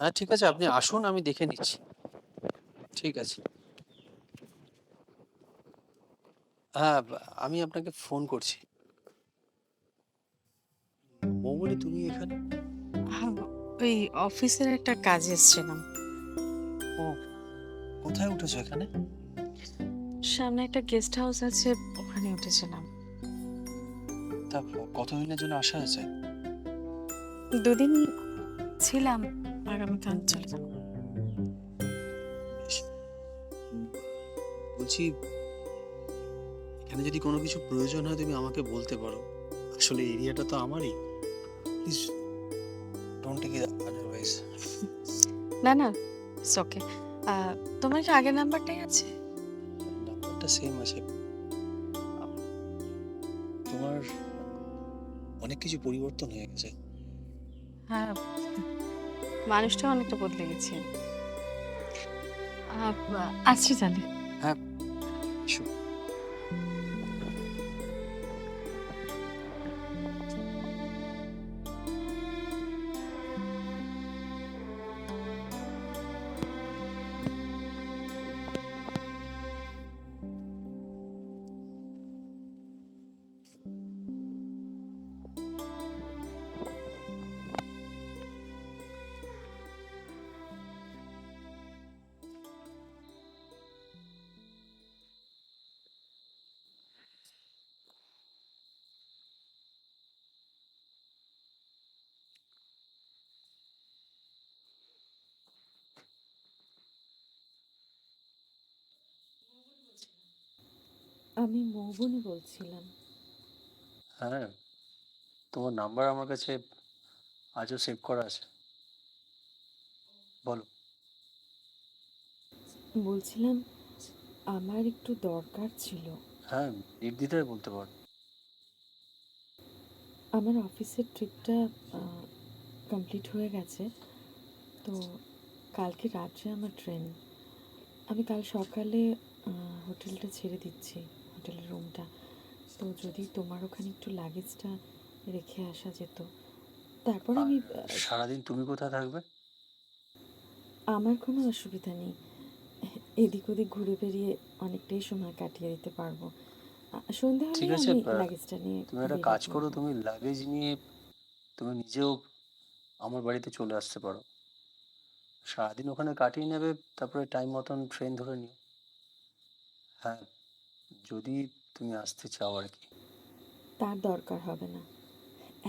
হ্যাঁ ঠিক আছে আপনি আসুন আমি দেখে নিচ্ছি। ঠিক আছে। হ্যাঁ আমি আপনাকে ফোন করছি। মৌবনি তুমি এখানে? হ্যাঁ, ওই অফিসের একটা কাজে এসেছিলাম। ও কোথায় উঠেছো এখানে? সামনে একটা গেস্ট হাউস আছে ওখানে উঠেছিলাম। তা কতদিনের জন্য আসা হয়েছে? দুদিন ছিলাম। আগামীকাল চলে যাব বেশ। উম, বলছি এখানে যদি কোনো কিছু প্রয়োজন হয় তুমি আমাকে বলতে পারো। আসলে এরিয়াটা তো আমারই। Please don't take it otherwise না না ইটস ওকে তোমার কি আগের নাম্বারটাই আছে? নাম্বারটা সেম আছে। তোমার অনেক কিছু পরিবর্তন হয়ে গেছে। হ্যাঁ। মানুষটা অনেকটা বদলে গেছে। আচ্ছা আছি আমি মৌবনি বলছিলাম। হ্যাঁ তোমার নাম্বার আমার কাছে আজও সেভ করা আছে। বলো। বলছিলাম আমার একটু দরকার ছিল। হ্যাঁ নির্দ্বিধায় বলতে পারো। আমার অফিসের ট্রিপটা কমপ্লিট হয়ে গেছে। তো কালকে রাত্রে আমার ট্রেন আমি কাল সকালে হোটেলটা ছেড়ে দিচ্ছি। হোটেলের রুমটা। তো যদি তোমার ওখানে একটু লাগেজটা রেখে আসা যেত। তারপর আমি সারাদিন তুমি কোথায় থাকবে? আমার কোনো অসুবিধা নেই। এদিক ওদিক ঘুরে বেরিয়ে অনেকটাই সময় কাটিয়ে দিতে পারব। আ, সন্ধে ঠিক হলে আছে, আমি লাগেজটা নিয়ে তুমি একটা কাজ করো তুমি লাগেজ নিয়ে তুমি নিজেও আমার বাড়িতে চলে আসতে পারো। সারাদিন ওখানে কাটিয়ে নেবে তারপরে টাইম মতন ট্রেন ধরে নিও। হ্যাঁ। যদি তুমি আসতে চাও আর কি। তার দরকার হবে না।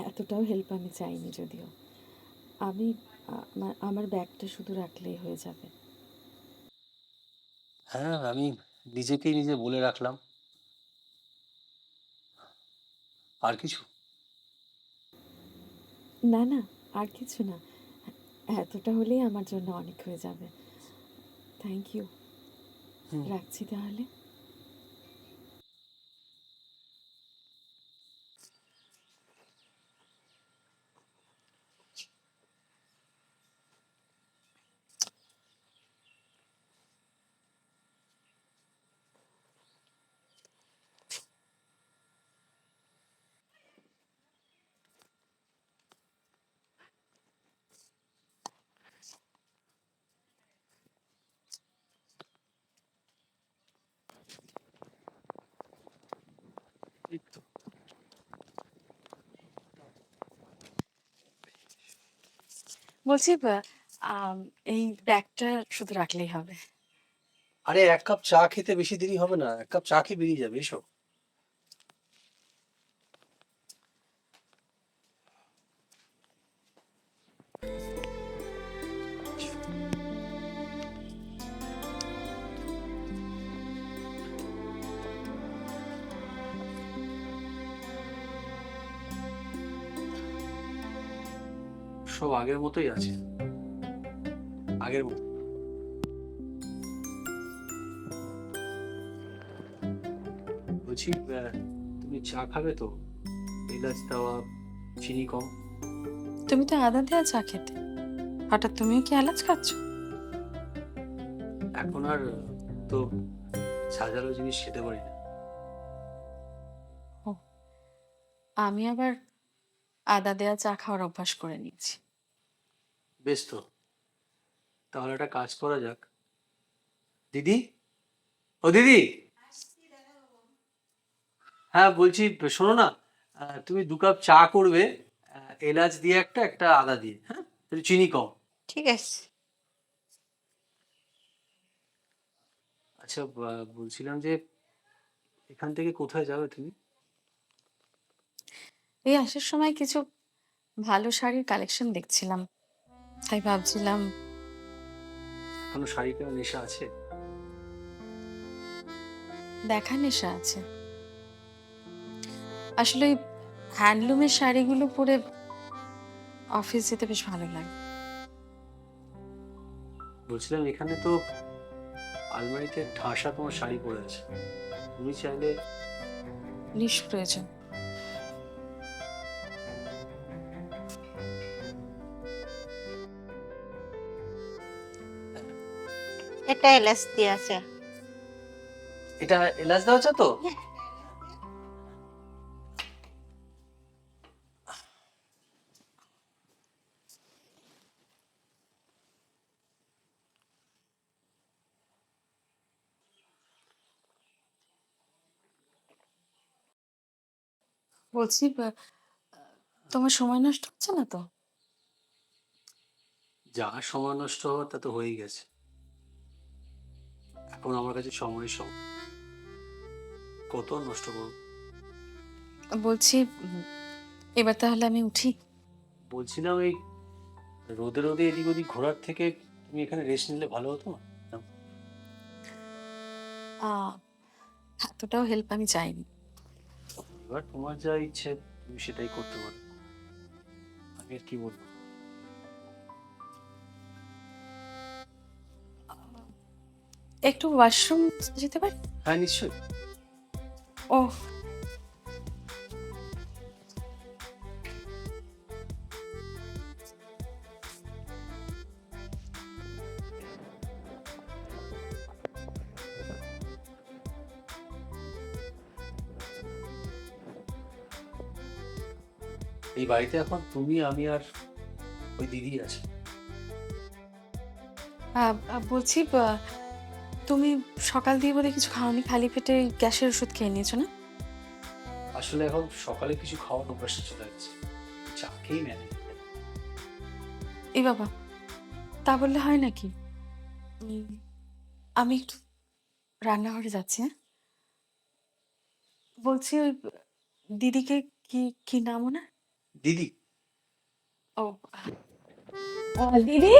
এতটাও হেল্প আমি চাইনি যদিও। আমি আমার আমার ব্যাগটা শুধু রাখলেই হয়ে যাবে। হ্যাঁ আমি নিজেকেই নিজে বলে রাখলাম। আর কিছু? না না আর কিছু না। এতটা হলেই আমার জন্য অনেক হয়ে যাবে। থ্যাংক ইউ রাখছি তাহলে এই তো। বলছি এই ব্যাগটা শুধু রাখলেই হবে। আরে এক কাপ চা খেতে বেশি দেরি হবে না, এক কাপ চা খেয়ে বেরিয়ে যাবে, এসো। আগের মতোই আছে। আগের মতো। বলছি তুমি চা খাবে তো? এলাচ দেওয়া চিনি কম। তুমি তো আদা দেওয়া চা খেতে। হঠাৎ তুমিও কি এলাচ খাচ্ছ? এখন আর তো সাজানো জিনিস খেতে পারি না। আমি আবার আদা দেওয়া চা খাওয়ার অভ্যাস করে নিয়েছি। বেশ তো তাহলে একটা কাজ করা যাক। দিদি? ও দিদি? হ্যাঁ বলছি শোনো না তুমি দু কাপ চা করবে এলাচ দিয়ে একটা একটা আদা দিয়ে হ্যাঁ? একটু চিনি কম। ঠিক আছে। আচ্ছা বলছিলাম যে এখান থেকে কোথায় যাবে তুমি? এই আসার সময় কিছু ভালো শাড়ির কালেকশন দেখছিলাম। তাই ভাবছিলাম এখনও শাড়ি কেনার নেশা আছে? দেখা নেশা আছে। আসলে ওই হ্যান্ডলুমের শাড়িগুলো পরে অফিস যেতে বেশ ভালো লাগে। বলছিলাম এখানে তো আলমারিতে ঠাসা তোমার শাড়ি পরে আছে। তুমি চাইলে নিষ্প্রয়োজন এটা এলাচ দিয়ে আছে। এটা এলাচ দেওয়া আছে তো? বলছি তোমার সময় নষ্ট হচ্ছে না তো? যা সময় নষ্ট হওয়ার তা তো হয়েই গেছে। এখন আমার কাছে সময় সময় কত আর নষ্ট করব? বলছি উম, এবার তাহলে আমি উঠি। বলছিলাম এই রোদে রোদে এদিক ওদিক ঘোরার থেকে তুমি এখানে রেস্ট নিলে ভালো হতো? না? আহ, এতটাও হেল্প আমি চাইনি। এবার তোমার যা ইচ্ছে তুমি সেটাই করতে পারো। আমি আর কি বলব? একটু ওয়াশরুম যেতে পারি? হ্যাঁ নিশ্চয়ই। ও এই বাড়িতে এখন তুমি আমি আর ওই দিদি আছে। বলছি তুমি সকাল দিয়ে বোধহয় কিছু খাওনি? খালি পেটে গ্যাসের ওষুধ খেয়ে নিয়েছো না? আসলে এখন সকালে কিছু খাওয়ার অভ্যাসে চলে গেছে চা খেয়েই ম্যানেজ এই বাবা তা বললে হয় নাকি? আমি একটু রান্নাঘরে যাচ্ছি হ্যাঁ? বলছি ওই দিদিকে কি কি নাম ওনার? দিদি। ও দিদি?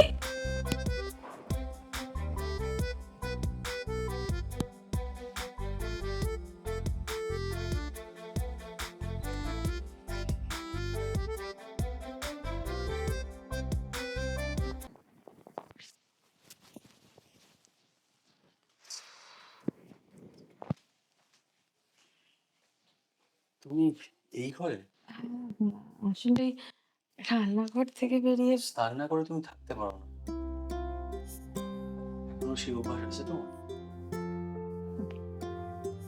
তুমি এই ঘরে? আসলে রান্নাঘর থেকে বেরিয়ে স্নান না করে তুমি থাকতে পারো না। কোনো সেই অভ্যাস আছে তোমার?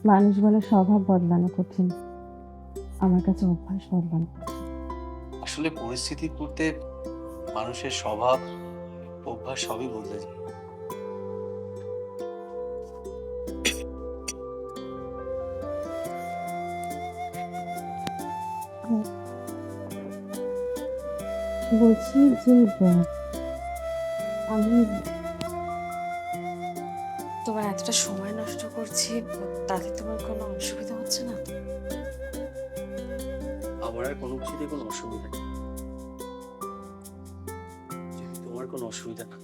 মানুষ বলে স্বভাব বদলানো কঠিন। আমার কাছে অভ্যাস বদলানো আসলে পরিস্থিতির করতে মানুষের স্বভাব অভ্যাস সবই বদলে যায়। বলছি যে আমি তোমার এতটা সময় নষ্ট করছি তাতে তোমার কোনো অসুবিধা হচ্ছে না? আমার আর কোনো কিছুতে কোনো অসুবিধা নেই। তোমার কোনো অসুবিধা না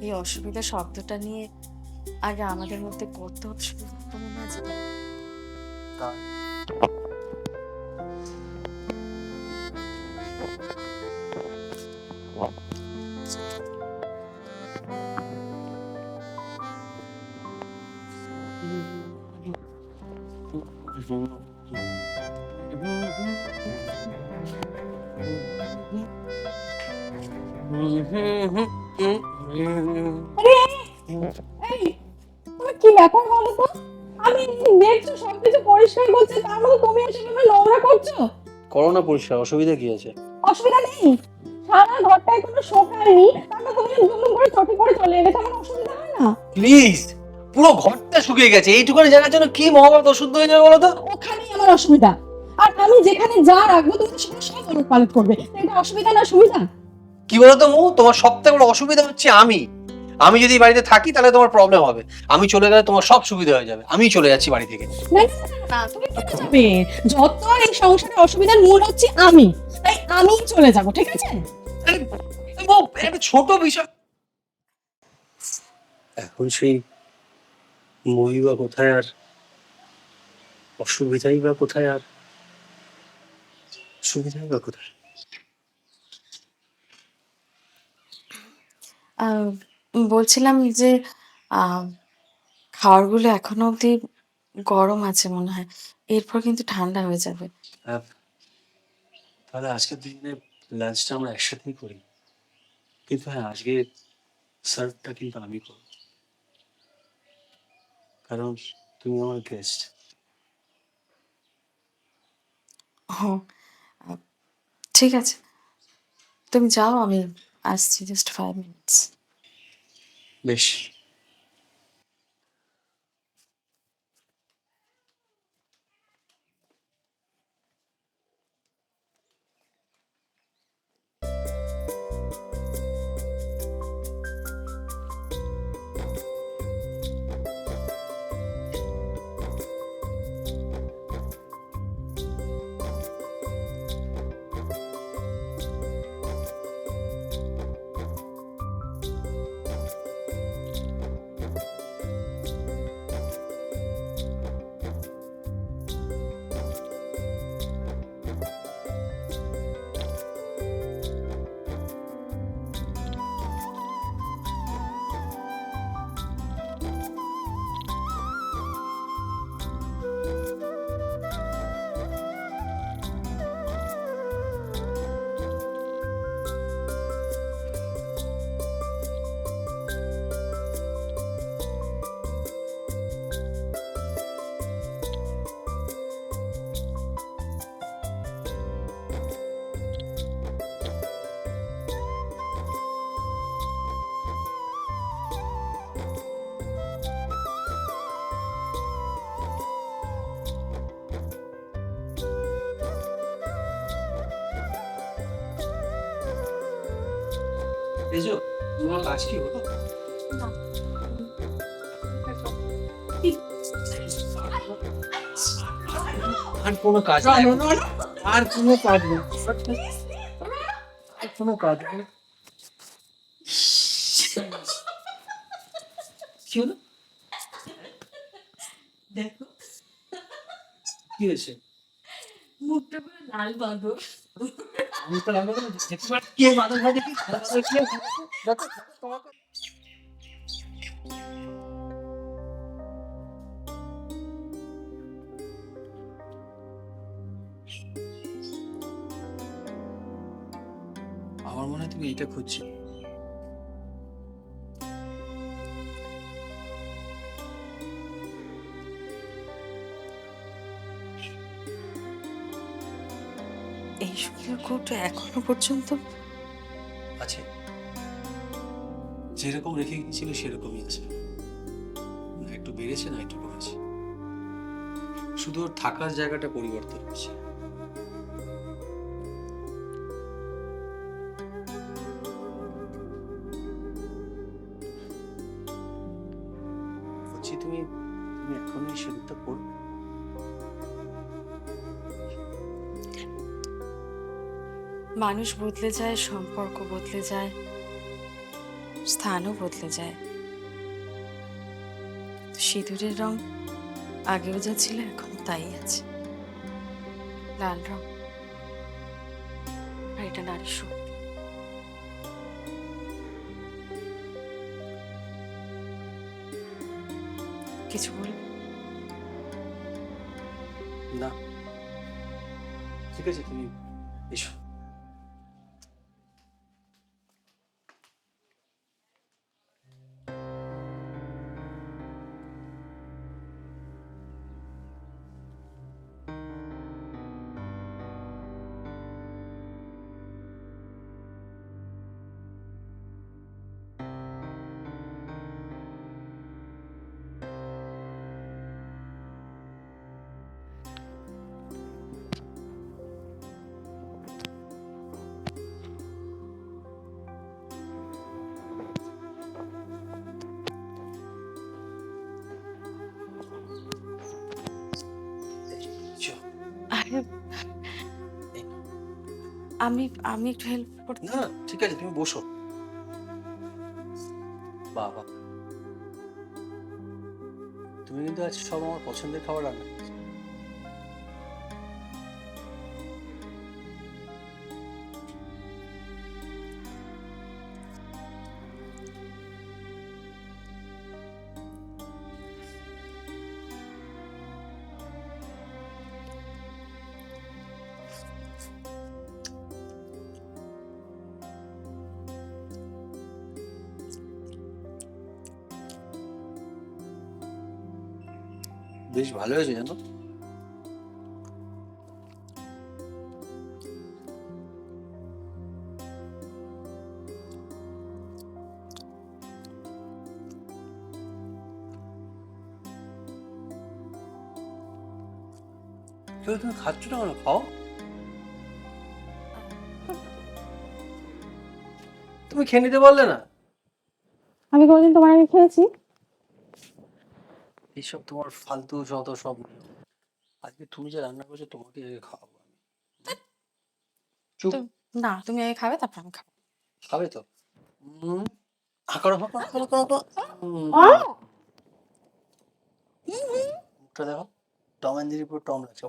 এই অসুবিধা শব্দটা নিয়ে আগে আমাদের মধ্যে কত অসুবিধা হতো মনে আছে পরিষ্কার অসুবিধা কি আছে? অসুবিধা নেই। সারা ঘরটায় কোনো শোকায়নি তারপর তুমি দুম করে চটি করে চলে গেছে আমার অসুবিধা হয় না? প্লিজ পুরো ঘরটা শুকিয়ে গেছে। এইটুখানি জায়গার জন্য কি মহাভারত অশুদ্ধ হয়ে যাবে বলো তো? ওখানেই আমার অসুবিধা। আর আমি যেখানে যা রাখব তুমি সেখানে সব ওলট পালট করবে। এটা অসুবিধা না সুবিধা কি বলতো মু? তোমার সব থেকে বড় অসুবিধা হচ্ছে আমি। আমি যদি বাড়িতে থাকি তাহলে তোমার প্রবলেম হবে। আমি চলে গেলে তোমার সব সুবিধা হয়ে যাবে। আমি চলে যাচ্ছি বাড়ি থেকে। না না, না, না, তুমি চলে যাবে। যত এই সংসারে অসুবিধার মূল হচ্ছে আমি। তাই আমি চলে যাব ঠিক আছে? আরে, মৌ, একটা ছোট বিষয়। এখন সেই মই বা কোথায় আর? অসুবিধাই বা কোথায় আর? সুবিধাই বা কোথায়? আহ, বলছিলাম যে খাবারগুলো এখনও অবধি গরম আছে মনে হয়। এরপর কিন্তু ঠান্ডা হয়ে যাবে। হ্যাঁ তাহলে আজকের দিনে লাঞ্চটা আমরা একসাথেই করি। কিন্তু হ্যাঁ আজকে সার্ভটা কিন্তু আমি করব। কারণ তুমি আমার গেস্ট ও ঠিক আছে। তুমি যাও আমি আসছি জাস্ট ফাইভ মিনিটস 5. এসো তোমার কাজ কি হলো আর কোনো কাজ আর কোনো কাজ নেই আর কোনো কাজ নেই কি হলো দেখো কি হয়েছে মুখটা পুরো লাল বাঁধো আমার মনে হয় তুমি এটা খুঁজছি। এই সুখের কৌটা এখনও পর্যন্ত? আছে। যেরকম রেখে গিয়েছিল সেরকমই আছে। একটু বেড়েছে না, একটু কমেছে। শুধু ওর থাকার জায়গাটা পরিবর্তন হয়েছে। মানুষ বদলে যায়, সম্পর্ক বদলে যায়, স্থানও বদলে যায়। সিঁদুরের রং আগেও যা ছিল, এখন তাই আছে। লাল রং। আর এটা নারী সুখ কিছু বল? না। ঠিক আছে, তুমি এসো। আমি আমি একটু হেল্প করতে না, ঠিক আছে, তুমি বসো। বাবা। তুমি কিন্তু আজ সব আমার পছন্দের খাবার রান্না ভালো হয়েছে জানো? কেউ তুমি খাচ্ছ না কেন? খাও। তুমি খেয়ে নিতে পারলে না। আমি কোনোদিন তোমার খেয়েছি। এইসব তোমার ফালতু যত সব আজকে তুমি যে রান্না করছ তোমাকে আগে খাওয়াবো আমি। চুপ। না তুমি আগে খাবে তারপর আমি খাব। খাবে তো? হুম মুখটা দেখো। টম অ্যান্ড জেরির পুরো টম লাগছে।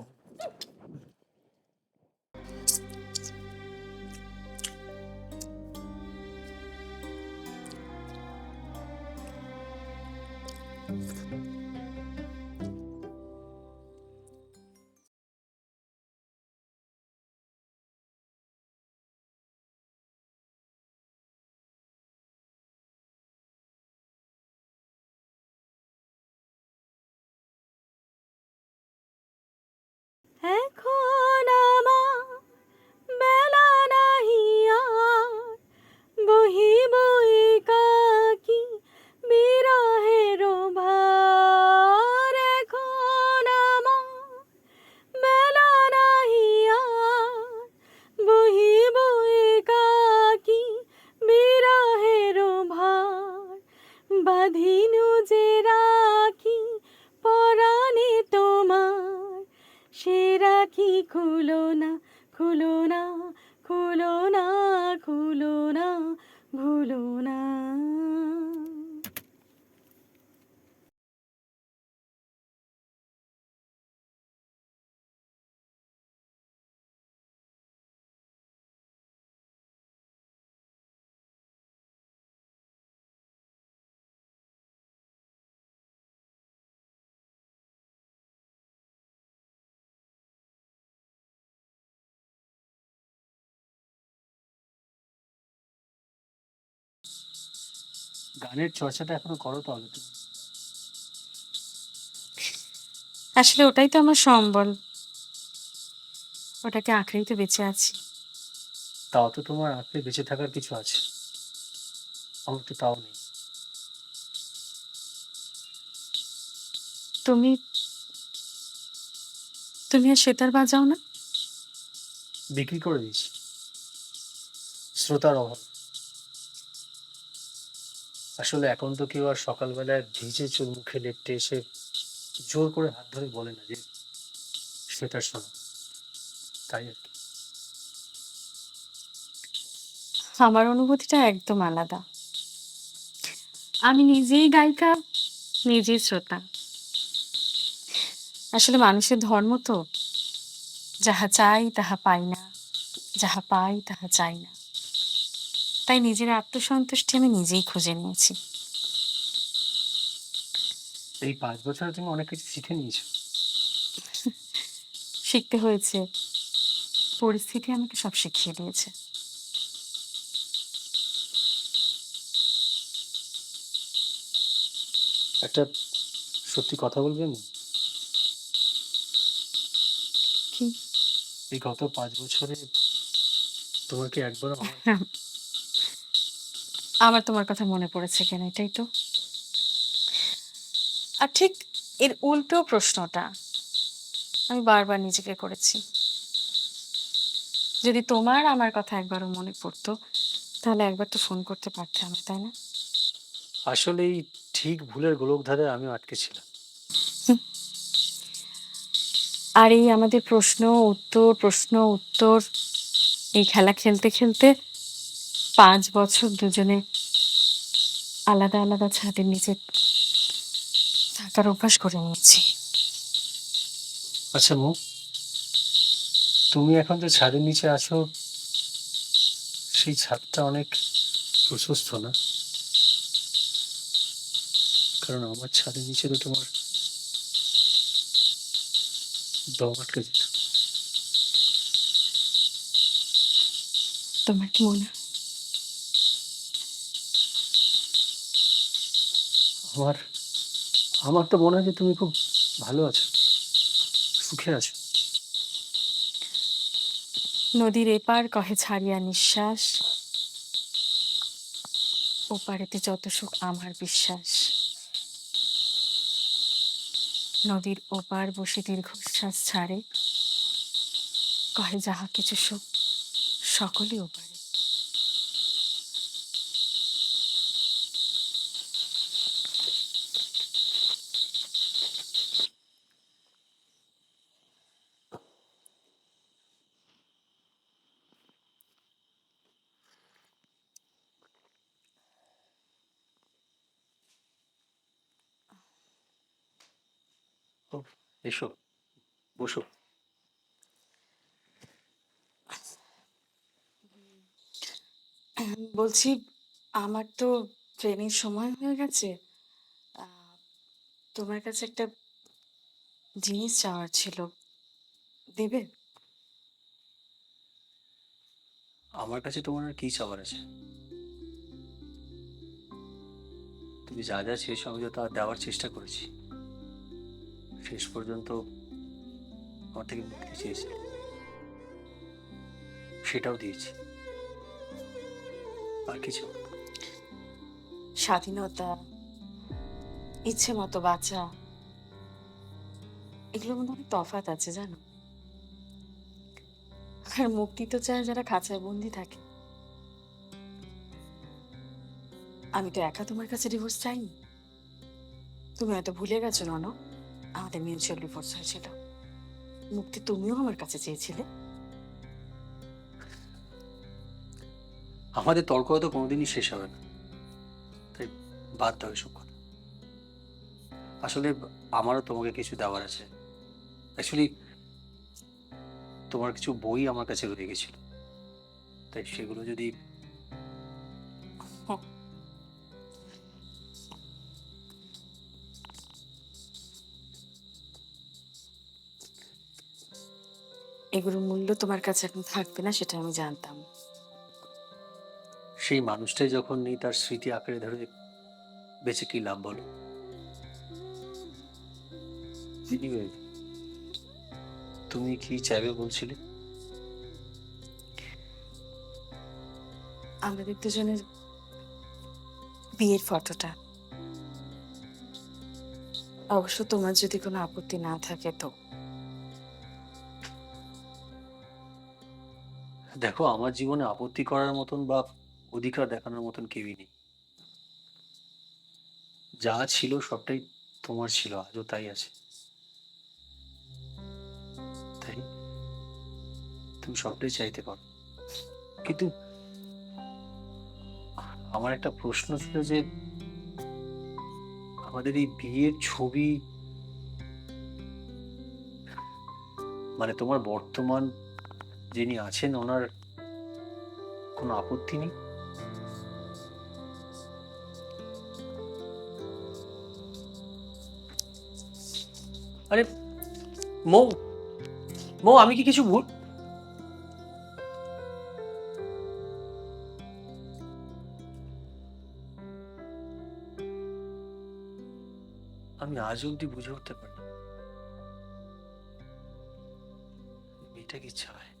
গানের চর্চাটা এখনও করো তাহলে তুমি আসলে ওটাই তো আমার সম্বল। ওটাকে আঁকড়েই তো বেঁচে আছি। তাও তো তোমার আঁকড়ে বেঁচে থাকার কিছু আছে? আমার তো তাও নেই। তুমি তুমি আর সেতার বাজাও না? বিক্রি করে দিয়েছি। শ্রোতার অভাব। আসলে এখন তো কেউ আর সকালবেলায় ভিজে চুল মুখে লেপটে এসে জোর করে হাত ধরে বলে না যে সেটার শোনো। তাই আর কি। আমার অনুভূতিটা একদম আলাদা। আমি নিজেই গায়িকা, নিজেই শ্রোতা। আসলে মানুষের ধর্ম তো, যাহা চাই তাহা পাই না, যাহা পাই তাহা চাই না। তাই নিজের আত্মসন্তুষ্টি আমি নিজেই খুঁজে নিয়েছি। এই পাঁচ বছরে তুমি অনেক কিছু শিখে নিয়েছো। শিখতে হয়েছে। পরিস্থিতি আমাকে সব শিখিয়ে দিয়েছে। একটা সত্যি কথা বলবেন কি? এই গত পাঁচ বছরে তোমাকে একবারও আমার তোমার কথা মনে পড়েছে কেন এটাই তো? আর ঠিক এর উল্টো প্রশ্নটা আমি বারবার নিজেকে করেছি। যদি তোমার আমার কথা একবারও মনে পড়তো তাহলে একবার তো ফোন করতে পারতে আমায় তাই না? আসলে এই ঠিক ভুলের গোলকধারে আমি আটকে ছিলাম। আর এই আমাদের প্রশ্ন উত্তর প্রশ্ন উত্তর এই খেলা খেলতে খেলতে পাঁচ বছর দুজনে আলাদা আলাদা ছাদের নিচে থাকার অভ্যাস করে নিয়েছি। আচ্ছা মো তুমি এখন যে ছাদের নিচে আছো সেই ছাদটা অনেক প্রশস্ত না? কারণ আমার ছাদের নিচে তো তোমার দম আটকে যেত। তোমার কি মনে হয়? আমার আমার তো মনে হয় যে তুমি খুব ভালো আছো, সুখে আছো। নদীর এপার কহে ছাড়িয়া নিঃশ্বাস, ওপারেতে যত সুখ আমার বিশ্বাস। নদীর ওপার বসে দীর্ঘশ্বাস ছাড়ে, কহে যাহা কিছু সুখ সকলই ওপারে। এসো। বসো। বলছি আমার তো ট্রেনের সময় হয়ে গেছে। তোমার কাছে একটা জিনিস চাওয়ার ছিল। দেবে? আমার কাছে তোমার আর কি চাওয়ার আছে? তুমি যা যা শেষ আমি তো তা দেওয়ার চেষ্টা করেছি। শেষ পর্যন্ত আমার থেকে মুক্তি চেয়েছে। সেটাও দিয়েছি। আর কিছু স্বাধীনতা, ইচ্ছে মতো বাঁচা, এগুলোর মধ্যে অনেক তফাৎ আছে, জানো? আর মুক্তি তো চায় যারা খাঁচায় বন্দি থাকে। আমি তো একা তোমার কাছে ডিভোর্স চাইনি। তুমি হয়তো ভুলে গেছো নন আমাদের মিউচুয়াল ডিভোর্স হয়েছিল। মুক্তি তুমিও আমার কাছে চেয়েছিলে। আমাদের তর্ক হয়তো কোনোদিনই শেষ হবে না। তাই বাদ দাও এসব কথা। আসলে আমারও তোমাকে কিছু দেওয়ার আছে। অ্যাকচুয়ালি তোমার কিছু বই আমার কাছে রয়ে গেছিল। তাই সেগুলো যদি এগুলোর মূল্য তোমার কাছে এখন থাকবে না সেটা আমি জানতাম। সেই মানুষটাই যখন নেই তার স্মৃতি আঁকড়ে ধরে বেঁচে কি লাভ বলো? তুমি কি চাইবে বলছিলে? আমাদের দুজনের বিয়ের ফটোটা। অবশ্য তোমার যদি কোনো আপত্তি না থাকে তো। দেখো, আমার জীবনে আপত্তি করার মতন বা অধিকার দেখানোর মতন কেউই নেই। যা ছিল সবটাই তোমার ছিল, আজও তাই আছে। তাই? তুমি সবটাই চাইতে পারো। কিন্তু আমার একটা প্রশ্ন ছিল যে, আমাদের এই বিয়ের ছবি মানে তোমার বর্তমান যিনি আছেন, ওনার কোনো আপত্তি নেই? আরে, মৌ মৌ, আমি কি কিছু ভুল? আমি আজ অব্দি বুঝে উঠতে পারি। মেয়েটা কি চায়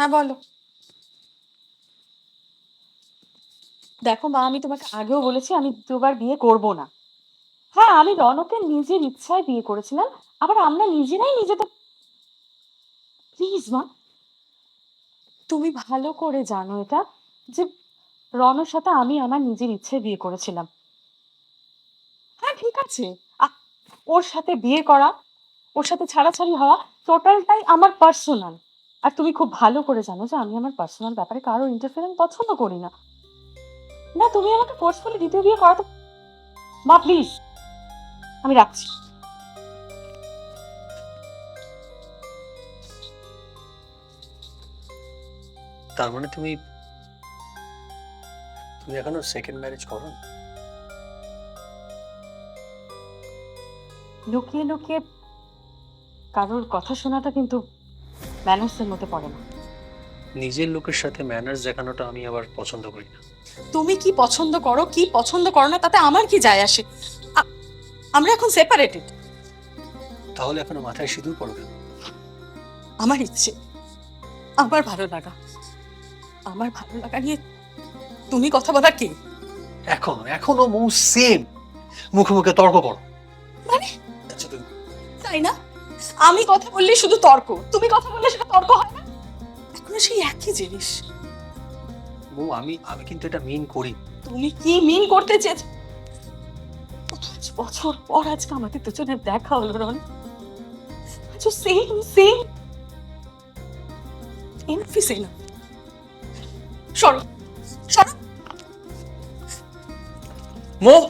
হ্যাঁ বলো। দেখো মা, আমি তোমাকে আগেও বলেছি আমি দুবার বিয়ে করব না। হ্যাঁ আমি রনকে নিজের ইচ্ছায় বিয়ে করেছিলাম, আবার আমরা নিজেরাই নিজেদের প্লিজ মা। তুমি ভালো করে জানো এটা, যে রনর সাথে আমি আমার নিজের ইচ্ছায় বিয়ে করেছিলাম। হ্যাঁ ঠিক আছে। ওর সাথে বিয়ে করা, ওর সাথে ছাড়াছাড়ি হওয়া টোটালটাই আমার পার্সোনাল আর তুমি খুব ভালো করে জানো যে আমি আমার পার্সোনাল ব্যাপারে কারও ইন্টারফেয়ারেন্স পছন্দ করি না। না তুমি আমাকে ফোর্সফুলি দ্বিতীয় বিয়ে করাতে মা প্লিজ আমি রাখছি। তার মানে তুমি তুমি এখনও সেকেন্ড ম্যারেজ করো লুকিয়ে লুকিয়ে কারোর কথা শোনাটা কিন্তু ম্যানার্সের মধ্যে পড়ে না। নিজের লোকের সাথে ম্যানার্স দেখানোটা আমি আবার পছন্দ করি না। তুমি কি পছন্দ করো কি পছন্দ করো না তাতে আমার কি যায় আসে? আ- আমরা এখন সেপারেটেড তাহলে এখনও মাথায় সিঁদুর পড়ো কেন? আমার ইচ্ছে। আমার ভালো লাগা। আমার ভালো লাগা নিয়ে তুমি কথা বলার কে? এখনও এখনও মৌ সেম মুখে মুখে তর্ক করো। মানে? আচ্ছা তুমি তাই না? আমি কথা বললে শুধু তর্ক। তুমি কথা বললে সেটা তর্ক হয় না। এখনও সেই একই জিনিস। মৌ আমি আমি কিন্তু এটা মিন করি। তুমি কি মিন করতে চেয়েছ? পাঁচ বছর পর আজকে আমাদের দুজনের দেখা হলো রন। আচ্ছা সেম সেম সরো সরো। মৌ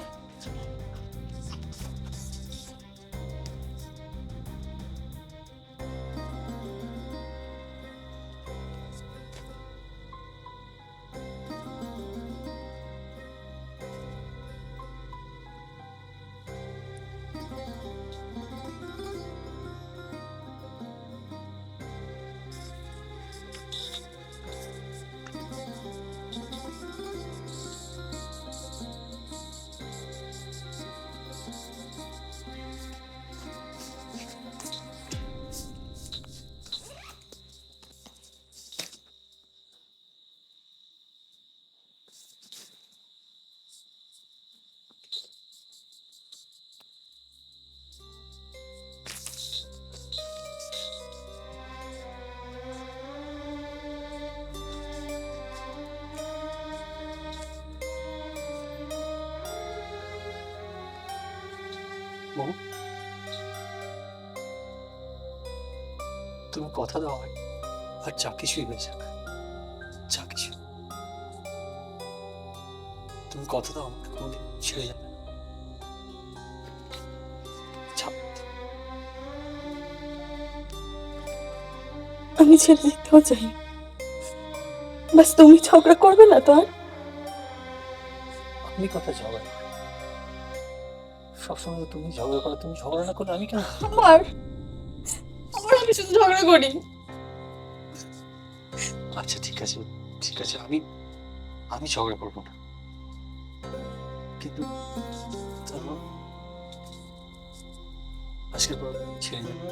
তুমি কথা দাও আমায়, আর যা কিছুই হয়ে যাক যা কিছু তুমি কথা দাও আমাকে কোনোদিন ছেড়ে যাবে আমি ছেড়ে যেতেও চাই। বাস তুমি ঝগড়া করবে না তো আর? আমি কথা ঝগড়া। সবসময় তুমি ঝগড়া করো তুমি ঝগড়া না করলে আমি কেন? আমার আমি শুধু ঝগড়া করি। আচ্ছা ঠিক আছে ঠিক আছে, আমি আমি ঝগড়া করব না। কিন্তু আজকের পর ছেড়ে যাবে